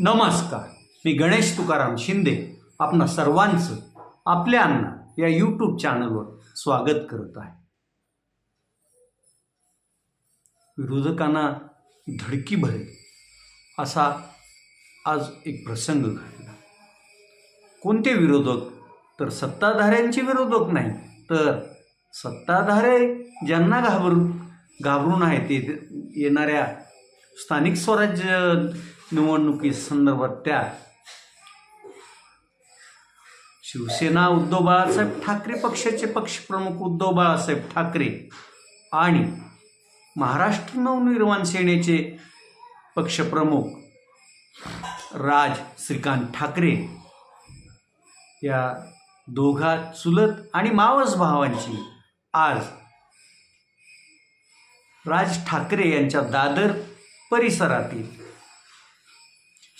नमस्कार. मी गणेश तुकाराम शिंदे आपणा सर्वांचं आपल्या अण्णा या यूट्यूब चॅनलवर स्वागत करत आहे. विरोधकांना धडकी भरेल असा आज एक प्रसंग घडला. कोणते विरोधक? तर सत्ताधाऱ्यांचे विरोधक नाही तर सत्ताधारे ज्यांना घाबरून घाबरून आहे ते येणाऱ्या स्थानिक स्वराज्य निवडणुकी संदर्भात त्या शिवसेना उद्धव बाळासाहेब ठाकरे पक्षाचे पक्षप्रमुख उद्धव बाळासाहेब ठाकरे आणि महाराष्ट्र नवनिर्माण सेनेचे पक्षप्रमुख राज श्रीकांत ठाकरे या दोघा चुलत आणि मावस भावांची आज राज ठाकरे यांच्या दादर परिसरातील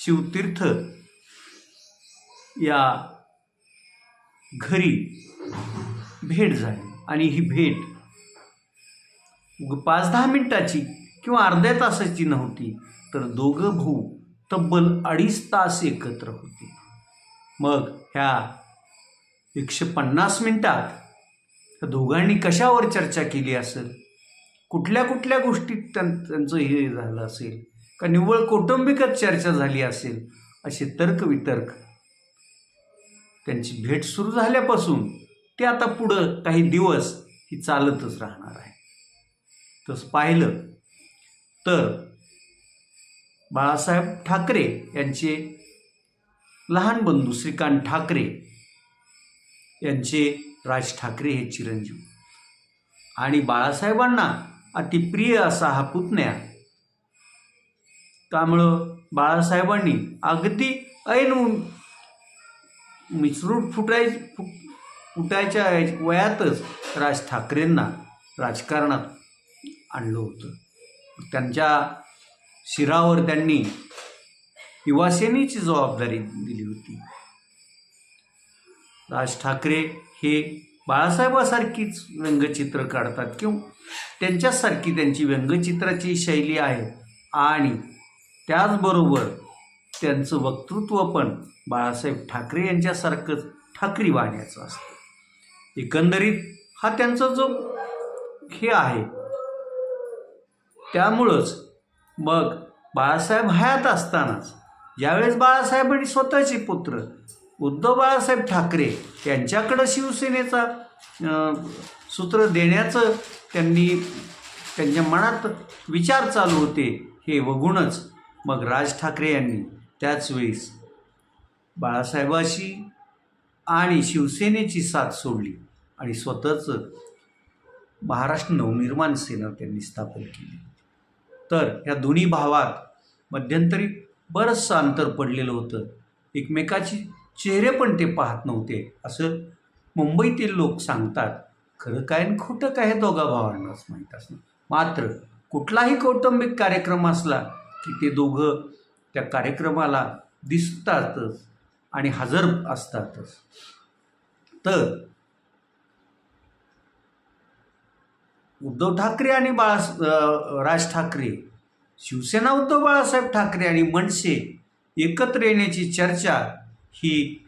शिवतीर्थ या घरी भेट झाली. आणि ही भेट पाच दहा मिनिटाची किंवा अर्ध्या तासाची नव्हती तर दोघं भाऊ तब्बल अडीच तास एकत्र होते. मग ह्या एकशे पन्नास मिनिटात त्या दोघांनी कशावर चर्चा केली असेल? कुठल्या कुठल्या गोष्टीत त्यां त्यांचं हे झालं असेल? का निव्वळ कौटुंबिकच चर्चा झाली असेल असे तर्कवितर्क. त्यांची भेट सुरू झाल्यापासून ते आता पुढं काही दिवस ही चालतच राहणार आहे. तसं पाहिलं तर बाळासाहेब ठाकरे यांचे लहान बंधू श्रीकांत ठाकरे यांचे राज ठाकरे हे चिरंजीव. आणि बाळासाहेबांना अतिप्रिय असा हा पुतण्या त्यामुळं बाळासाहेबांनी अगदी ऐन मिसरूट फुटाय फु फुटायच्या वयातच राज ठाकरेंना राजकारणात आणलं होतं. त्यांच्या शिरावर त्यांनी युवासेनेची जबाबदारी दिली होती. राज ठाकरे हे बाळासाहेबासारखीच व्यंगचित्र काढतात किंवा त्यांच्यासारखी त्यांची व्यंगचित्राची शैली आहे आणि त्याचबरोबर त्यांचं वक्तृत्व पण बाळासाहेब ठाकरे यांच्यासारखंच ठाकरी वाहण्याचं असतं. एकंदरीत हा त्यांचा जो हे आहे त्यामुळंच मग बाळासाहेब हयात असतानाच ज्यावेळेस बाळासाहेब आणि स्वतःचे पुत्र उद्धव बाळासाहेब ठाकरे यांच्याकडं शिवसेनेचा सूत्र देण्याचं त्यांनी त्यांच्या मनात विचार चालू होते हे बघूनच मग राज ठाकरे यांनी त्याच वेळेस बाळासाहेबाशी आणि शिवसेनेची साथ सोडली आणि स्वतःचं महाराष्ट्र नवनिर्माण सेना त्यांनी स्थापन केली. तर ह्या दोन्ही भावात मध्यंतरी बरंचसं अंतर पडलेलं होतं. एकमेकाची चेहरे पण ते पाहत नव्हते असं मुंबईतील लोक सांगतात. खरं काय आणि खोटं काय हे दोघा भावांनाच माहीत असणं मात्र कुठलाही कौटुंबिक कार्यक्रम असला की ते दोघं त्या कार्यक्रमाला दिसतातच आणि हजर असतातच. तर उद्धव ठाकरे आणि बाळा राज ठाकरे शिवसेना उद्धव बाळासाहेब ठाकरे आणि मनसे एकत्र येण्याची चर्चा ही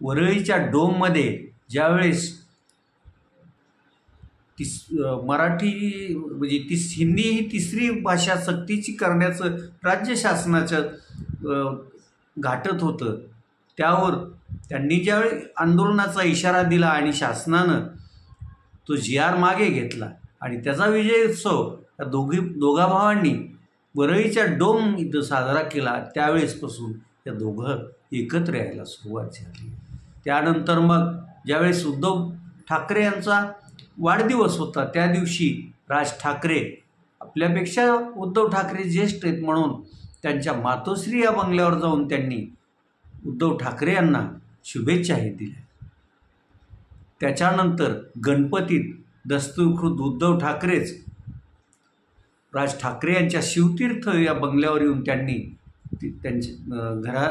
वरळीच्या डोममध्ये ज्यावेळेस तिस मराठी म्हणजे तिस हिंदी ही तिसरी भाषा सक्तीची करण्याचं राज्य शासनाच्या घाटत होतं. त्यावर त्यांनी ज्यावेळी आंदोलनाचा इशारा दिला आणि शासनानं तो जी आर मागे घेतला आणि त्याचा विजय उत्सव या दोघी दोघा भावांनी वरळीच्या डोम इथं साजरा केला त्यावेळेसपासून त्या दोघं एकत्र यायला सुरुवात झाली. त्यानंतर मग ज्यावेळेस उद्धव ठाकरे यांचा वाढदिवस होता. त्या दिवशी राज ठाकरे आपल्यापेक्षा उद्धव ठाकरे ज्येष्ठ आहेत म्हणून त्यांच्या मातोश्री या बंगल्यावर जाऊन त्यांनी उद्धव ठाकरे यांना शुभेच्छाही दिल्या. त्याच्यानंतर गणपतीत दस्तूरखुद उद्धव ठाकरेच राज ठाकरे यांच्या शिवतीर्थ या बंगल्यावर येऊन त्यांनी त्यांच्या घरा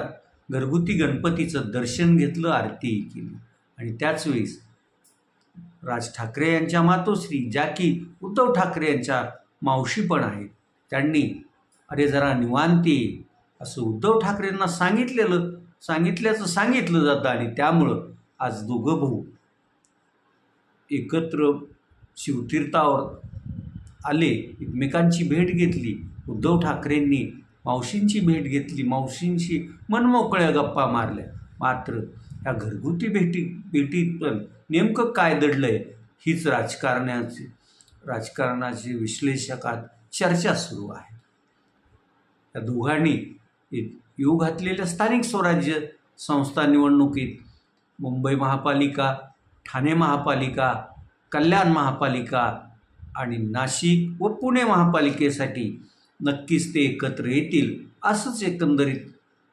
घरगुती गणपतीचं दर्शन घेतलं आरती केली. आणि त्याच वेळेस राज ठाकरे यांच्या मातोश्री ज्या की उद्धव ठाकरे यांच्या मावशी पण आहेत. त्यांनी अरे जरा निवांती असं उद्धव ठाकरेंना सांगितलेलं सांगितल्याचं सांगितलं जातं आणि त्यामुळं आज दोघं भाऊ एकत्र शिवतीर्थावर आले एकमेकांची भेट घेतली. उद्धव ठाकरेंनी मावशींची भेट घेतली. मावशींशी मनमोकळ्या गप्पा मारल्या. मात्र ह्या घरगुती भेटी भेटीत पण नेमकं काय दडलं आहे हीच राजकारण्याची राजकारणाची विश्लेषकात चर्चा सुरू आहे. या दोघांनी येऊ घातलेल्या स्थानिक स्वराज्य संस्था निवडणुकीत मुंबई महापालिका ठाणे महापालिका कल्याण महापालिका आणि नाशिक व पुणे महापालिकेसाठी नक्कीच ते एकत्र येतील असंच एकंदरीत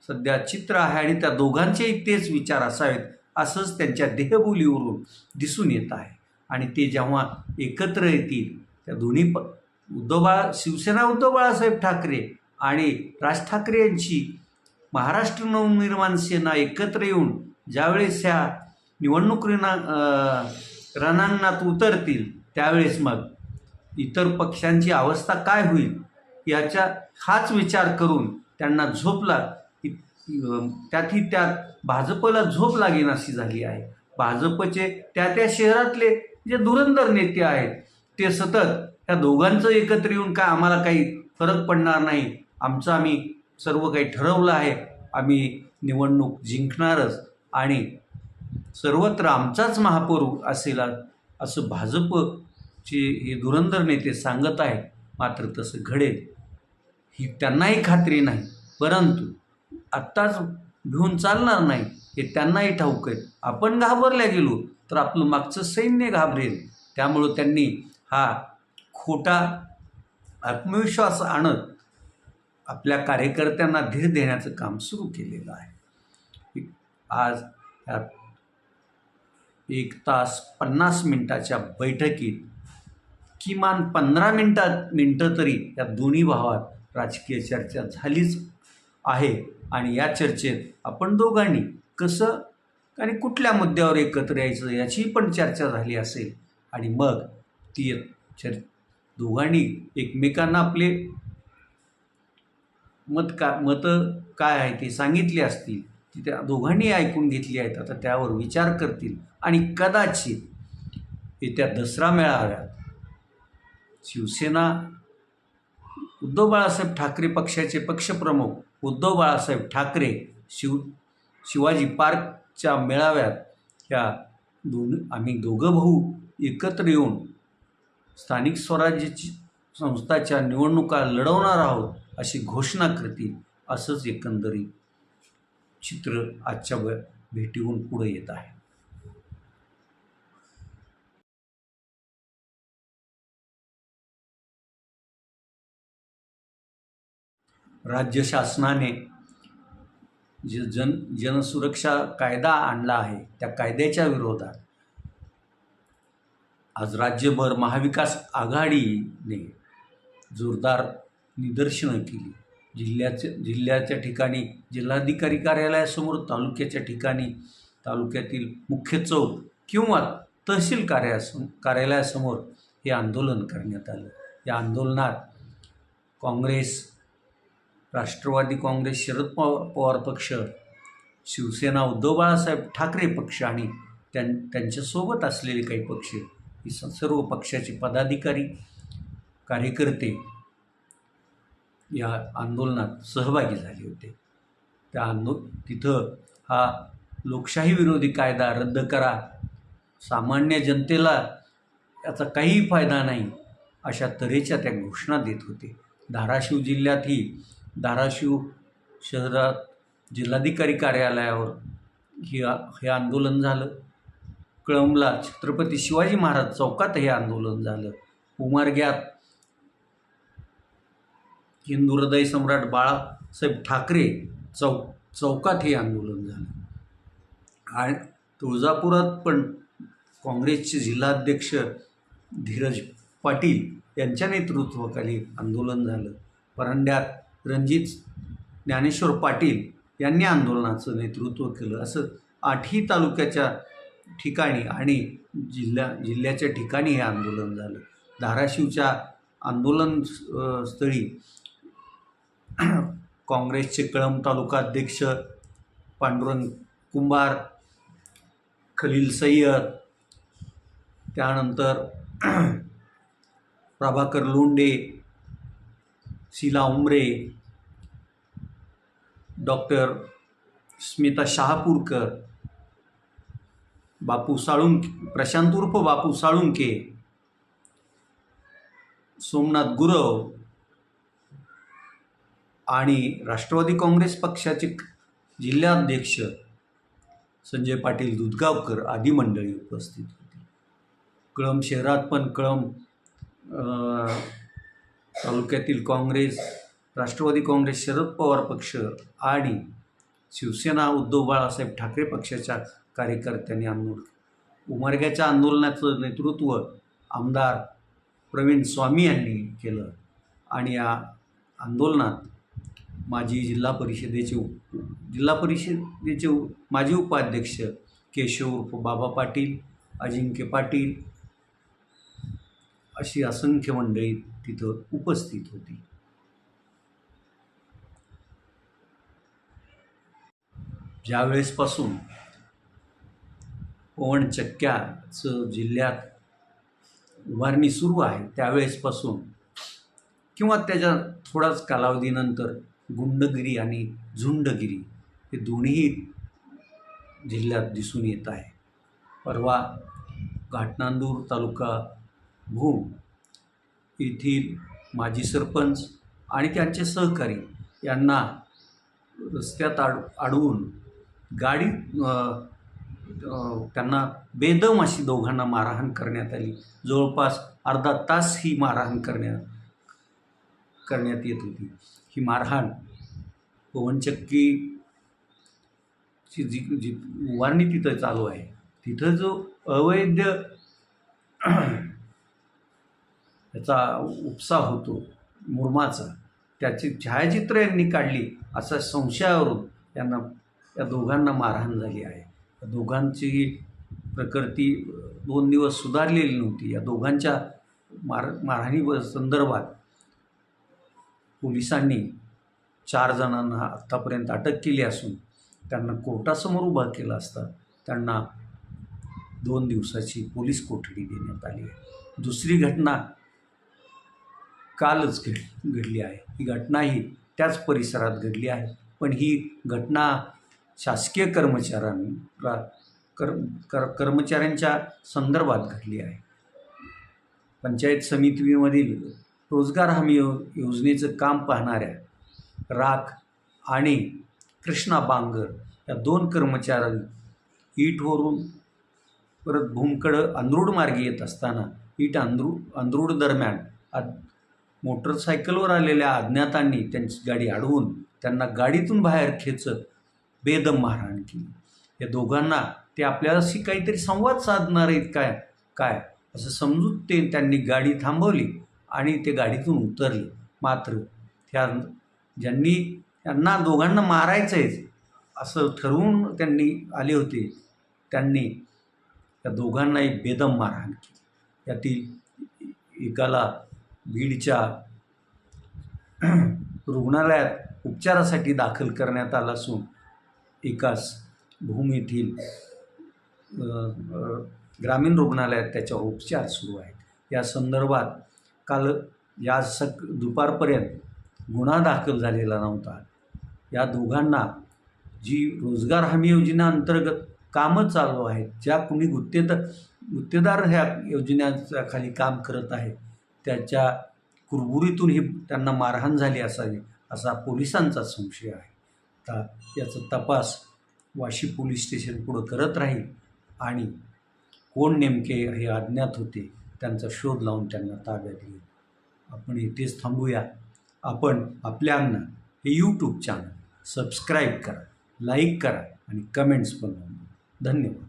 सध्या चित्र आहे आणि त्या दोघांचेही तेच विचार असावेत. असंच त्यांच्या देहबोलीवरून दिसून येत आहे. आणि ते जेव्हा एकत्र येतील त्या दोन्ही प उद्धव शिवसेना उद्धव बाळासाहेब ठाकरे आणि राज ठाकरे यांची महाराष्ट्र नवनिर्माण सेना एकत्र येऊन ज्यावेळेस ह्या निवडणूक रिना रणांगणात उतरतील त्यावेळेस मग इतर पक्षांची अवस्था काय होईल याच्या हाच विचार करून त्यांना झोपला त्यातही त्यात भाजपला झोप लागेन अशी झाली आहे. भाजपचे त्या त्या शहरातले जे धुरंधर नेते आहेत ते सतत त्या दोघांचं एकत्र येऊन काय आम्हाला काही फरक पडणार नाही. आमचं आम्ही सर्व काही ठरवलं आहे. आम्ही निवडणूक जिंकणारच आणि सर्वत्र आमचाच महापौर असेल असं भाजपचे हे धुरंधर नेते सांगत आहेत. मात्र तसं घडेल. ही त्यांनाही खात्री नाही. परंतु आत्ताच भिवून चालणार नाही हे त्यांनाही ठाऊक आहे. आपण घाबरल्या गेलो तर आपलं मागचं सैन्य घाबरेल. त्यामुळं त्यांनी हा खोटा आत्मविश्वास आणत आपल्या कार्यकर्त्यांना धीर देण्याचं काम सुरू केलेलं आहे. आज या एक तास पन्नास मिनटाच्या बैठकीत किमान पंधरा मिनटात मिनटं तरी या दोन्ही भावात राजकीय चर्चा झालीच आहे. आणि या चर्चेत आपण दोघांनी कसं आणि कुठल्या मुद्द्यावर एकत्र यायचं याची पण चर्चा झाली असेल. आणि मग ती चर दोघांनी एकमेकांना आपले मत का मतं काय आहे ते सांगितले असतील ती त्या दोघांनी ऐकून घेतली आहेत आता त्यावर विचार करतील. आणि कदाचित येत्या दसरा मेळाव्यात शिवसेना उद्धव बाळासाहेब ठाकरे पक्षाचे पक्षप्रमुख उद्धव बाळासाहेब ठाकरे शिव शिवाजी पार्कच्या मेळाव्यात ह्या दोन आम्ही दोघं भाऊ एकत्र येऊन स्थानिक स्वराज्याची संस्थाच्या निवडणुका लढवणार आहोत अशी घोषणा करतील असंच एकंदरीत चित्र आजच्या भेटीहून पुढे येत आहे. राज्य शासनाने जे जन जनसुरक्षा कायदा आणला आहे त्या कायद्याच्या विरोधात आज राज्यभर महाविकास आघाडीने जोरदार निदर्शनं केली. जिल्ह्याचे जिल्ह्याच्या ठिकाणी जिल्हाधिकारी कार्यालयासमोर तालुक्याच्या ठिकाणी तालुक्यातील मुख्य चौक किंवा तहसील कार्यासम कार्यालयासमोर हे आंदोलन करण्यात आलं. या आंदोलनात काँग्रेस राष्ट्रवादी काँग्रेस शरद पवार पवार पक्ष शिवसेना उद्धव बाळासाहेब ठाकरे पक्ष आणि त्यां त्यांच्यासोबत असलेले काही पक्ष ही स- सर्व पक्षाचे पदाधिकारी कार्यकर्ते या आंदोलनात सहभागी झाले होते. त्या आंदो तिथं हा लोकशाही विरोधी कायदा रद्द करा सामान्य जनतेला याचा काहीही फायदा नाही अशा तऱ्हेच्या त्या घोषणा देत होते. धाराशिव जिल्ह्यातही धाराशिव शहरात जिल्हाधिकारी कार्यालयावर हे हे आंदोलन झालं. कळंबला छत्रपती शिवाजी महाराज चौकात हे आंदोलन झालं. उमरग्यात हिंदू हृदय सम्राट बाळासाहेब ठाकरे चौ चौकात हे आंदोलन झालं. आणि तुळजापुरात पण काँग्रेसचे जिल्हाध्यक्ष धीरज पाटील यांच्या नेतृत्वाखाली आंदोलन झालं. परंड्यात रणजित ज्ञानेश्वर पाटील यांनी आंदोलनाचं नेतृत्व केलं. असं आठही तालुक्याच्या ठिकाणी आणि जिल्ह्या जिल्ह्याच्या ठिकाणी हे आंदोलन झालं. धाराशिवच्या आंदोलन स्थळी काँग्रेसचे कळंब तालुका अध्यक्ष पांडुरंग कुंभार खलील सय्यद त्यानंतर प्रभाकर लोंडे शीला उमरे डॉक्टर स्मिता शहापूरकर बापू साळुंके प्रशांत उर्फ बापू साळुंके सोमनाथ गुरव आणि राष्ट्रवादी काँग्रेस पक्षाचे जिल्हाध्यक्ष संजय पाटील दुधगावकर आदी मंडळी उपस्थित होती. कळंब शहरात पण कळंब तालुक्यातील काँग्रेस राष्ट्रवादी काँग्रेस शरद पवार पक्ष आणि शिवसेना उद्धव बाळासाहेब ठाकरे पक्षाच्या कार्यकर्त्यांनी आंदोलन उमरग्याच्या आंदोलनाचं नेतृत्व आमदार प्रवीण स्वामी यांनी केलं आणि या आंदोलनात माजी जिल्हा परिषदेचे उप जिल्हा परिषदेचे माजी उपाध्यक्ष केशव उर्फ बाबा पाटील अजिंक्य पाटील अशी असंख्य मंडळी तिथं उपस्थित होती. ज्यावेळेसपासून पवन चक्क्याचं जिल्ह्यात उभारणी सुरू आहे त्यावेळेसपासून किंवा त्याच्या थोडाच कालावधीनंतर गुंडगिरी आणि झुंडगिरी हे दोन्ही जिल्ह्यात दिसून येत आहे. परवा घाटनांदूर तालुका भूम येथील माजी सरपंच आणि त्यांचे सहकारी यांना रस्त्यात आड अडवून गाडी त्यांना बेदम अशी दोघांना मारहाण करण्यात आली. जवळपास अर्धा तास ही मारहाण करण्यात करण्यात येत होती. ही मारहाण पवनचक्कीची जी जी उभारणी तिथं चालू आहे. तिथं जो अवैध याचा उपसा होतो मुरमाचा. त्याची छायाचित्र यांनी काढली असा संशयावरून यांना या दोघांना मारहाण झाली आहे. या दोघांची प्रकृती दोन दिवस सुधारलेली नव्हती. या दोघांच्या मार मारहाणी संदर्भात पोलिसांनी चार जणांना आत्तापर्यंत अटक केली असून त्यांना कोर्टासमोर उभा केला असता त्यांना दोन दिवसाची पोलीस कोठडी देण्यात आली आहे. दुसरी घटना कालच घड घडली आहे. ही घटनाही त्याच परिसरात घडली आहे. पण ही घटना शासकीय कर्मचाऱ्यांना कर कर कर्मचाऱ्यांच्या संदर्भात घडली आहे. पंचायत समितीमधील रोजगार हमी यो योजनेचं काम पाहणाऱ्या राख आणि कृष्णा बांगर या दोन कर्मचाऱ्यांनी ईटवरून परत भूमकडं अंधरूड मार्गे येत असताना ईट अंदरू अंधरूड दरम्यान मोटरसायकलवर आलेल्या अज्ञातांनी त्यांची गाडी अडवून त्यांना गाडीतून बाहेर खेचत बेदम मारहाण केली. या दोघांना ते आपल्याशी काहीतरी संवाद साधणार आहेत काय? काय? असं समजून ते त्यांनी गाडी थांबवली आणि ते गाडीतून उतरले. मात्र त्या ज्यांनी त्यांना दोघांना मारायचं आहे असं ठरवून त्यांनी आले होते. त्यांनी त्या दोघांनाही बेदम मारहाण केली. यातील एकाला बीडच्या रुग्णालयात उपचारासाठी दाखल करण्यात आला असून एकास भूम येथील ग्रामीण रुग्णालयात त्याच्यावर उपचार सुरू आहेत. या संदर्भात काल या सक दुपारपर्यंत गुन्हा दाखल झालेला नव्हता. या दोघांना जी रोजगार हमी योजनेअंतर्गत कामं चालू आहेत ज्या कुणी गुत्तेदार गुत्तेदार ह्या योजनेच्या खाली काम करत आहेत त्याच्या कुरबुरीतून ही त्यांना मारहाण झाली असावी असा पोलिसांचा संशय आहे. आता याचा तपास वाशी पोलीस स्टेशन पुढं करत राहील आणि कोण नेमके हे अज्ञात होते त्यांचा शोध लावून त्यांना ताब्यात घेईल. आपण इथेच थांबूया. आपण आपल्यांना हे यूट्यूब चॅनल सबस्क्राईब करा लाईक करा आणि कमेंट्स पण धन्यवाद.